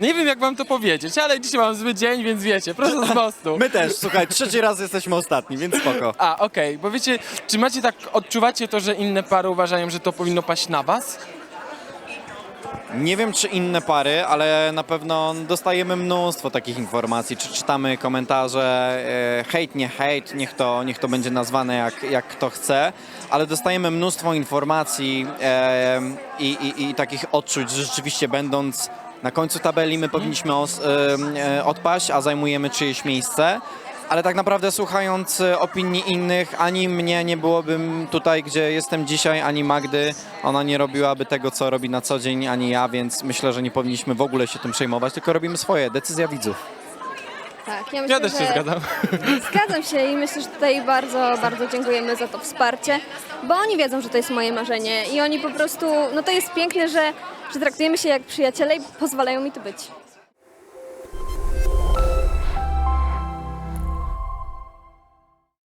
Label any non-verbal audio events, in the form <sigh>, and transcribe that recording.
Nie wiem jak wam to powiedzieć, ale dzisiaj mam zły dzień, więc wiecie, prosto z mostu. <laughs> My też, słuchaj, trzeci raz jesteśmy ostatni, więc spoko. A, okej, bo wiecie, czy macie tak, odczuwacie to, że inne pary uważają, że to powinno paść na was? Nie wiem, czy inne pary, ale na pewno dostajemy mnóstwo takich informacji, czy czytamy komentarze, e, hejt, nie hejt, niech to, niech to będzie nazwane jak, jak kto chce, ale dostajemy mnóstwo informacji e, i, i, i takich odczuć, że rzeczywiście będąc na końcu tabeli my powinniśmy os, e, e, odpaść, a zajmujemy czyjeś miejsce. Ale tak naprawdę słuchając e, opinii innych, ani mnie nie byłobym tutaj, gdzie jestem dzisiaj, ani Magdy. Ona nie robiłaby tego, co robi na co dzień, ani ja, więc myślę, że nie powinniśmy w ogóle się tym przejmować, tylko robimy swoje. Decyzja widzów. Tak, ja myślę, Ja też się że zgadzam. zgadzam się i myślę, że tutaj bardzo, bardzo dziękujemy za to wsparcie, bo oni wiedzą, że to jest moje marzenie i oni po prostu, no to jest piękne, że, że traktujemy się jak przyjaciele i pozwalają mi tu być.